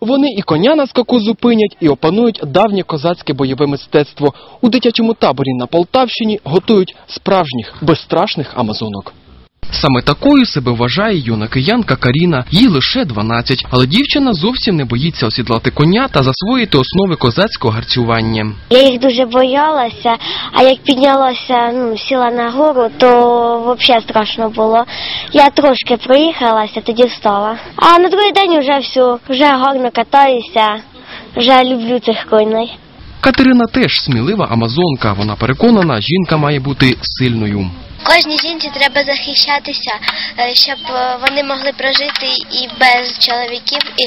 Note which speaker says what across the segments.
Speaker 1: Вони і коня на скаку зупинять, і опанують давнє козацьке бойове мистецтво. У дитячому таборі на Полтавщині готують справжніх безстрашних амазонок. Саме такою себе вважає юна киянка Каріна. Їй лише 12, але дівчина зовсім не боїться осідлати коня та засвоїти основи козацького гарцювання.
Speaker 2: Я їх дуже боялася, а як піднялася, ну, сіла на гору, то взагалі страшно було. Я трошки проїхалася, тоді встала. А на другий день вже все, вже гарно катаюся, вже люблю цих коней.
Speaker 1: Катерина теж смілива амазонка. Вона переконана, жінка має бути сильною.
Speaker 2: Кожній жінці треба захищатися, е, щоб е, вони могли прожити і без чоловіків, і,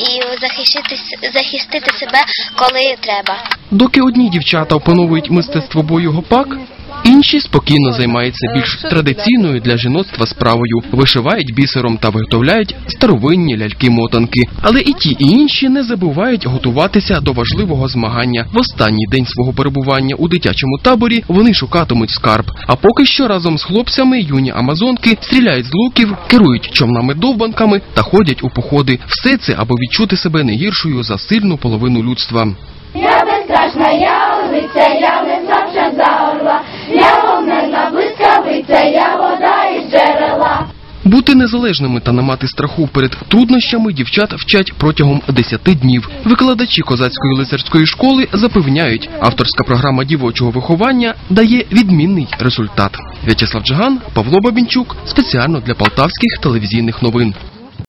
Speaker 2: і захистити, захистити себе, коли треба.
Speaker 1: Доки одні дівчата опановують мистецтво бою гопак, інші спокійно займаються більш традиційною для жіноцтва справою, вишивають бісером та виготовляють старовинні ляльки-мотанки. Але і ті, і інші не забувають готуватися до важливого змагання. В останній день свого перебування у дитячому таборі вони шукатимуть скарб. А поки що разом з хлопцями юні амазонки стріляють з луків, керують човнами довбанками та ходять у походи. Все це аби відчути себе не гіршою за сильну половину людства.
Speaker 3: Я безстрашна, я лисиця, я не
Speaker 1: Бути незалежними та не мати страху перед труднощами дівчат вчать протягом 10 днів. Викладачі козацької лицарської школи запевняють, авторська програма дівочого виховання дає відмінний результат. В'ячеслав Джиган, Павло Бабінчук спеціально для полтавських телевізійних новин.